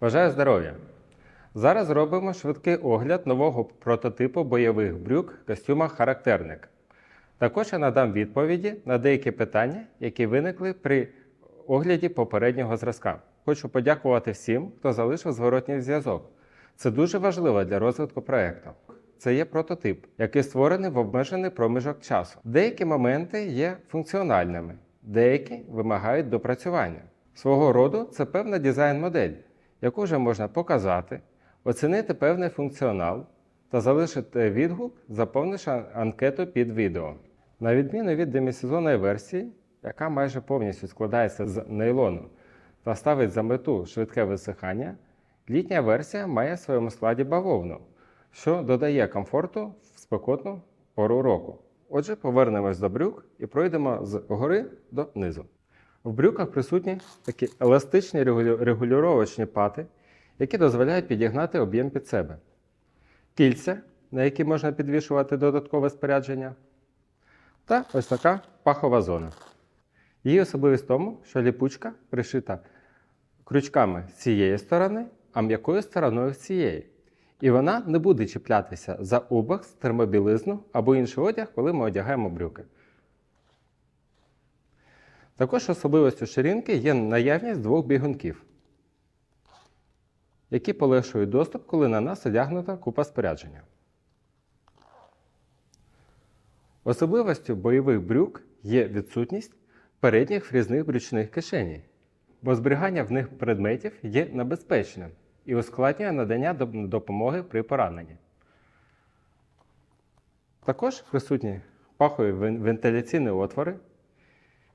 Бажаю здоров'я! Зараз зробимо швидкий огляд нового прототипу бойових брюк костюма Характерник. Також я надам відповіді на деякі питання, які виникли при огляді попереднього зразка. Хочу подякувати всім, хто залишив зворотній зв'язок. Це дуже важливо для розвитку проекту. Це є прототип, який створений в обмежений проміжок часу. Деякі моменти є функціональними, деякі вимагають допрацювання. Свого роду це певна дизайн-модель, яку вже можна показати, оцінити певний функціонал та залишити відгук, заповнивши анкету під відео. На відміну від демісезонної версії, яка майже повністю складається з нейлону та ставить за мету швидке висихання, літня версія має в своєму складі бавовну, що додає комфорту в спекотну пору року. Отже, повернемось до брюк і пройдемо з гори до низу. В брюках присутні такі еластичні регулю- регулювачні пати, які дозволяють підігнати об'єм під себе. Кільця, на які можна підвішувати додаткове спорядження, та ось така пахова зона. Її особливість в тому, що ліпучка пришита крючками з цієї сторони, а м'якою стороною з цієї. І вона не буде чіплятися за обах, термобілизну або інший одяг, коли ми одягаємо брюки. Також особливістю ширинки є наявність двох бігунків, які полегшують доступ, коли на нас одягнута купа спорядження. Особливістю бойових брюк є відсутність передніх фрізних брючних кишеней, бо зберігання в них предметів є небезпечним і ускладнює надання допомоги при пораненні. Також присутні пахові вентиляційні отвори,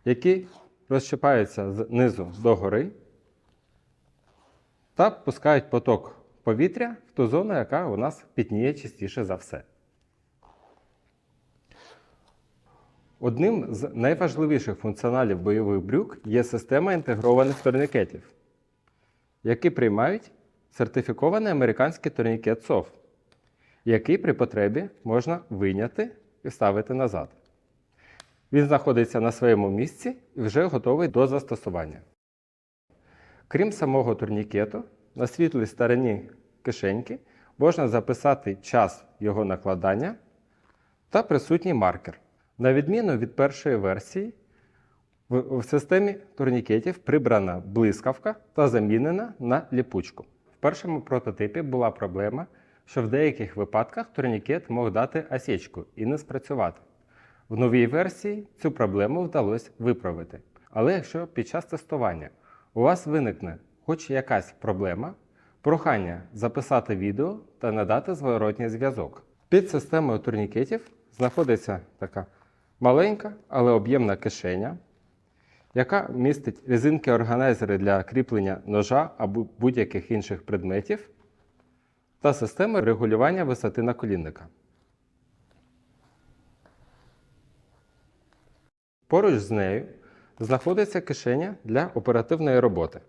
які розщипаються знизу до гори та пускають поток повітря в ту зону, яка у нас пітніє частіше за все. Одним з найважливіших функціоналів бойових брюк є система інтегрованих турнікетів, які приймають сертифікований американський турнікет SOF, який при потребі можна вийняти і вставити назад. Він знаходиться на своєму місці і вже готовий до застосування. Крім самого турнікету, на світлій стороні кишеньки можна записати час його накладання та присутній маркер. На відміну від першої версії, в, системі турнікетів прибрана блискавка та замінена на ліпучку. В першому прототипі була проблема, що в деяких випадках турнікет мог дати осічку і не спрацювати. В новій версії цю проблему вдалося виправити. Але якщо під час тестування у вас виникне хоч якась проблема, прохання записати відео та надати зворотній зв'язок. Під системою турнікетів знаходиться така маленька, але об'ємна кишеня, яка містить резинки-органайзери для кріплення ножа або будь-яких інших предметів, та система регулювання висоти наколінника. Поруч з нею знаходиться кишеня для оперативної роботи,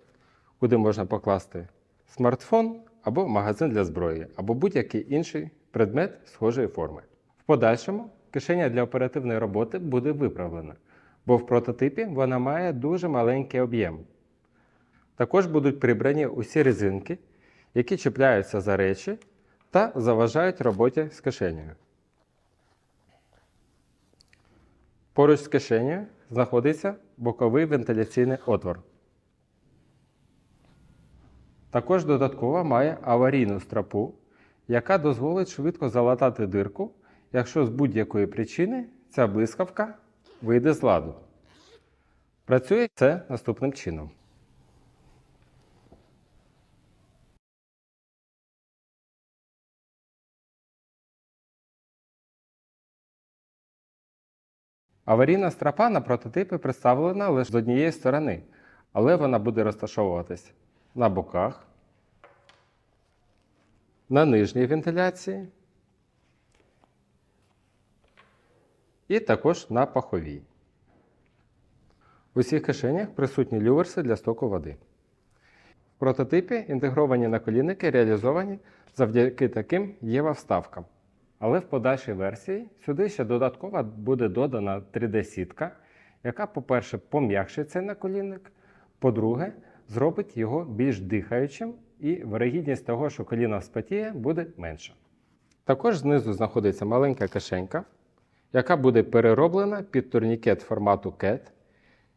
куди можна покласти смартфон або магазин для зброї, або будь-який інший предмет схожої форми. В подальшому кишеня для оперативної роботи буде виправлена, бо в прототипі вона має дуже маленький об'єм. Також будуть прибрані усі резинки, які чіпляються за речі та заважають роботі з кишенею. Поруч з кишенею знаходиться боковий вентиляційний отвор. Також додатково має аварійну стропу, яка дозволить швидко залатати дирку, якщо з будь-якої причини ця блискавка вийде з ладу. Працює це наступним чином. Аварійна стропа на прототипі представлена лише з однієї сторони, але вона буде розташовуватись на боках, на нижній вентиляції і також на паховій. У всіх кишенях присутні люверси для стоку води. В прототипі інтегровані наколінники реалізовані завдяки таким єва-вставкам. Але в подальшій версії сюди ще додатково буде додана 3D-сітка, яка, по-перше, пом'якшить цей наколінник, по-друге, зробить його більш дихаючим і вирогідність того, що коліно вспотіє, буде менша. Також знизу знаходиться маленька кишенька, яка буде перероблена під турнікет формату CAT,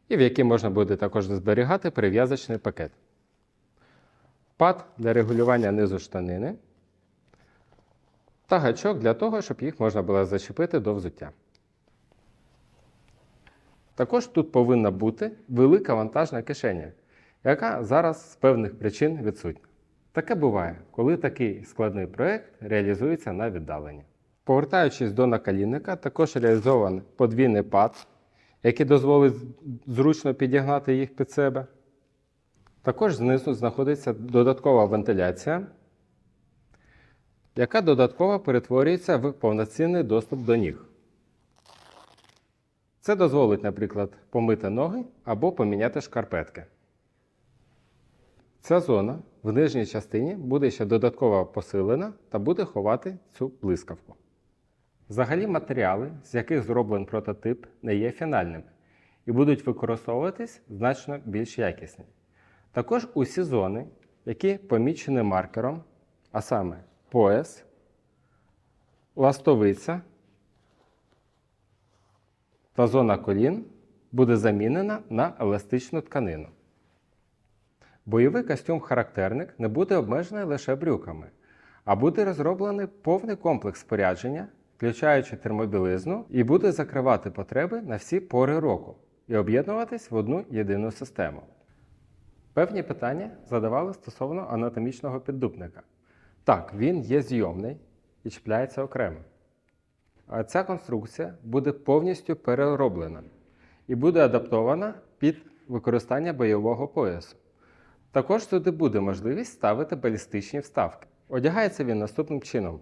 і в який можна буде також зберігати перев'язочний пакет. Пад для регулювання низу штанини та гачок для того, щоб їх можна було зачепити до взуття. Також тут повинна бути велика вантажна кишеня, яка зараз з певних причин відсутня. Таке буває, коли такий складний проєкт реалізується на віддаленні. Повертаючись до наколінника, також реалізований подвійний пад, який дозволить зручно підігнати їх під себе. Також знизу знаходиться додаткова вентиляція, яка додатково перетворюється в повноцінний доступ до ніг. Це дозволить, наприклад, помити ноги або поміняти шкарпетки. Ця зона в нижній частині буде ще додатково посилена та буде ховати цю блискавку. Взагалі матеріали, з яких зроблений прототип, не є фінальними і будуть використовуватись значно більш якісні. Також усі зони, які помічені маркером, а саме пояс, ластовиця та зона колін, буде замінена на еластичну тканину. Бойовий костюм-характерник не буде обмежений лише брюками, а буде розроблений повний комплекс спорядження, включаючи термобілизну, і буде закривати потреби на всі пори року і об'єднуватись в одну єдину систему. Певні питання задавали стосовно анатомічного піддупника. Так, він є зйомний і чіпляється окремо. А ця конструкція буде повністю перероблена і буде адаптована під використання бойового поясу. Також туди буде можливість ставити балістичні вставки. Одягається він наступним чином.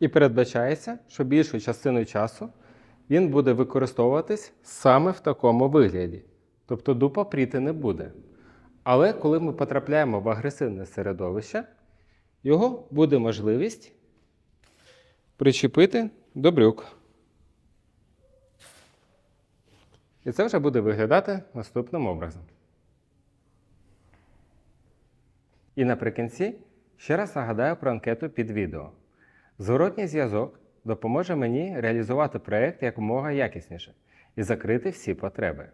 І передбачається, що більшу частину часу він буде використовуватись саме в такому вигляді. Тобто дупа пріти не буде. Але коли ми потрапляємо в агресивне середовище, його буде можливість причепити до брюк. І це вже буде виглядати наступним образом. І наприкінці ще раз нагадаю про анкету під відео. Зворотній зв'язок допоможе мені реалізувати проєкт якомога якісніше і закрити всі потреби.